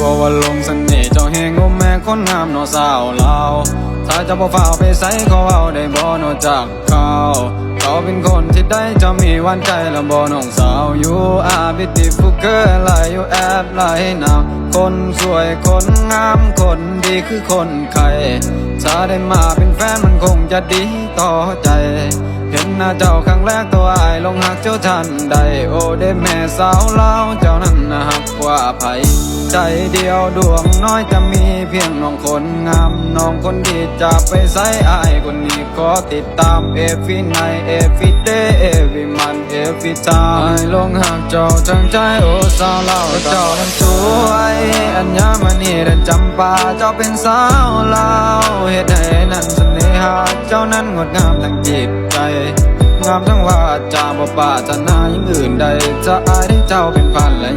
บอกว่าลงเสน่ห์เจ้าแหงงมแม่คนงามนอสาวลาวถ้าเจะบ่ฝ่าไปใส่เขาเอาได้บ่นอจากเขาเขาเป็นคนที่ได้เจะมีวันใจแล้วบ่น้องสาวอยู่อาบิติฟุกเกอร์ไลอยู่แอบไลนาวคนสวยคนงามคนดีคือคนไข่ถ้าได้มาเป็นแฟนมันคงจะดีต่อใจเห็นหน้าเจ้าครั้งแรกตัวอายลงหักเจ้าทันใดโอ้ได้แม่สาวเล่าเจ้านั้นนะฮักกว่าไผ ใจเดียวดวงน้อยจะมีเพียงน้องคนงาม น้องคนดีจะไปใส่อายคนนี้ขอติดตามเอฟีไนเอฟีเดเอฟีมันเอฟีตายลงหักเจ้าทั้งใจโอ้สาวลาเจ้านั้นสวยอัญญามณีเดินจำปาเจ้าเป็นสาวเล่าเฮ็ดให้นั้นเสน่หาเจ้านั้นงดงามทั้งจิตใจงามทั้งว่าจาบ่ปารถนาอย่างอื่นใดจะอายได้เจ้าเป็นพันและ